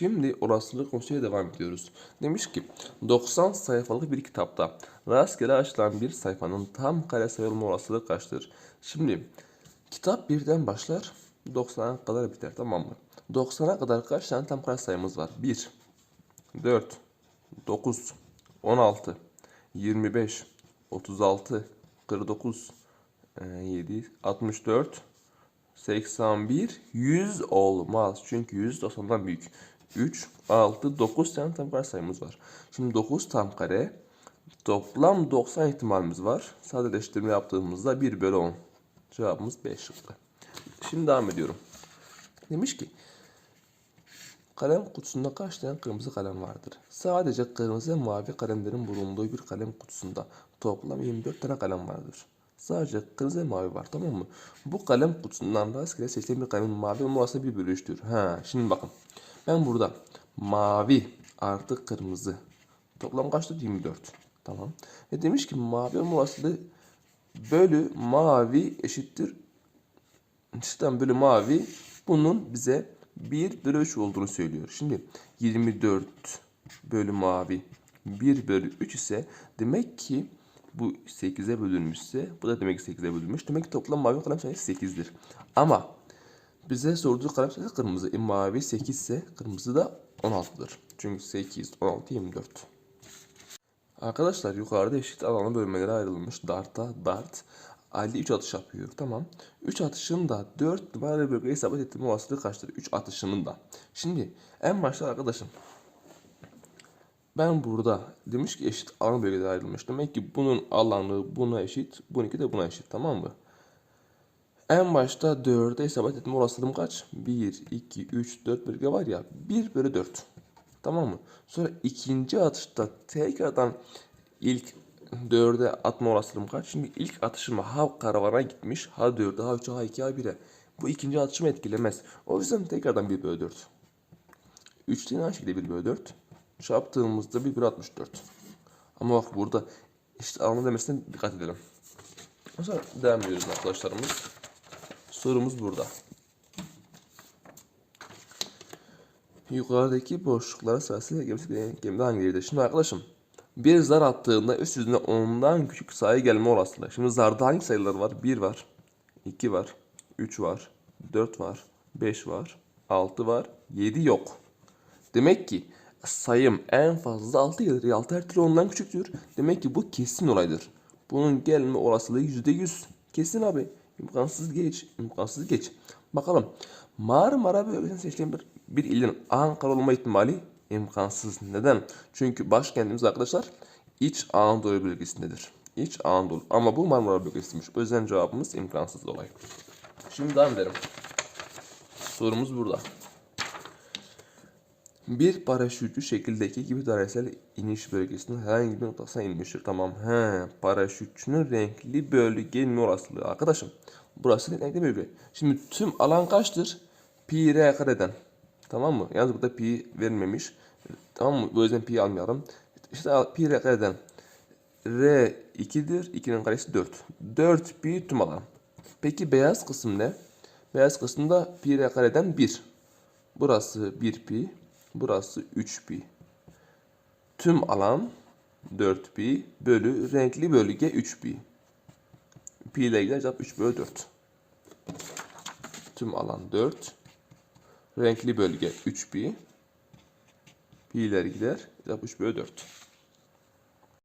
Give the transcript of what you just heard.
Şimdi olasılık konusuyla devam ediyoruz. Demiş ki 90 sayfalık bir kitapta rastgele açılan bir sayfanın tam kare sayılma olasılığı kaçtır? Şimdi kitap birden başlar 90'a kadar biter tamam mı? 90'a kadar kaç tane tam kare sayımız var? 1, 4, 9, 16, 25, 36, 49, 7, 64, 81, 100 olmaz. Çünkü 100 90'dan büyük. 3, 6, 9 tane tam kare sayımız var. Şimdi 9 tam kare toplam 90 ihtimalimiz var. Sadeleştirme yaptığımızda 1 bölü 10. Cevabımız 5 şıkkı. Şimdi devam ediyorum. Demiş ki kalem kutusunda kaç tane kırmızı kalem vardır? Sadece kırmızı ve mavi kalemlerin bulunduğu bir kalem kutusunda toplam 24 tane kalem vardır. Sadece kırmızı ve mavi var tamam mı? Bu kalem kutusundan rastgele seçilen bir kalemin mavi olması bir bölü üçtür. Ha, şimdi bakın. Ben burada mavi artı kırmızı toplam kaçtır? 24. Tamam. Ve demiş ki mavi olasılığı bölü mavi eşittir Cidden bölü mavi bunun bize 1 bölü 3 olduğunu söylüyor. Şimdi 24 bölü mavi 1 bölü 3 ise demek ki bu 8'e bölünmüşse bu da demek ki 8'e bölünmüş. Demek ki toplam mavi kalem sayısı 8'dir. Ama bize sorduğu kalem sayısı kırmızı. E, mavi 8 ise kırmızı da 16'dır. Çünkü 8, 16, 24. Arkadaşlar yukarıda eşit alanı bölmelere ayrılmış. Dart'a dart. Ali 3 atış yapıyor. Tamam. 3 atışın da 4 numaralı bölgeye isabet ettirme olasılığı kaçtır? 3 atışının da. Şimdi en başta arkadaşım ben burada demiş ki eşit alan bölgelere ayrılmış. Demek ki bunun alanı buna eşit, bununki de buna eşit. Tamam mı? En başta 4'e isabet etme olasılığım kaç? 1, 2, 3, 4 bölge var ya. 1 bölü 4. Tamam mı? Sonra ikinci atışta tekrardan ilk 4'e atma olasılığım kaç? Şimdi ilk atışıma ha karavana gitmiş. Ha 4'e, ha 3'e, ha 2'ye, ha 1'e. Bu ikinci atışımı etkilemez. O yüzden tekrardan 1 bölü 4. 3 aynı şekilde 1 bölü 4. Çarptığımızda 1 bölü 64. Ama bak burada işte alanı demesine dikkat edelim. O zaman devam ediyoruz arkadaşlarımız. Sorumuz burada. Yukarıdaki boşluklara sırasıyla gemide hangileridir? Şimdi arkadaşım bir zar attığında üst yüzüne ondan küçük sayı gelme olasılığı. Şimdi zarda hangi sayılar var? 1 var, 2 var, 3 var, 4 var, 5 var, 6 var, 7 yok. Demek ki sayım en fazla 6 gelir. 6 her türlü ondan küçüktür. Demek ki bu kesin olaydır. Bunun gelme olasılığı %100. Kesin abi. İmkansız geç. imkansız geç. Bakalım. Marmara bölgesinde seçilen bir, bir ilin Ankara olma ihtimali imkansız. Neden? Çünkü başkentimiz arkadaşlar İç Anadolu bölgesindedir. İç Anadolu. Ama bu Marmara bölgesiymiş. O yüzden cevabımız imkansız olay. Şimdi devam edelim. Sorumuz burada. Bir paraşütçü şekildeki gibi dairesel iniş bölgesinin herhangi bir noktasına inmiştir. Tamam. He, paraşütçünün renkli bölge inme olasılığı. Arkadaşım, burası renkli bölge. Şimdi tüm alan kaçtır? Pi r kareden. Tamam mı? Yalnız burada pi verilmemiş. Tamam mı? Bu yüzden pi almayalım. İşte pi r kareden. R 2'dir. 2'nin karesi 4. 4 pi tüm alan. Peki beyaz kısım ne? Beyaz kısımda pi r kareden 1. Burası 1 pi. Burası 3 pi. Tüm alan 4 pi bölü renkli bölge 3 pi. İle gider cevap 3 bölü 4. Tüm alan 4. Renkli bölge 3 pi. Pi'ler gider cevap 3 bölü 4.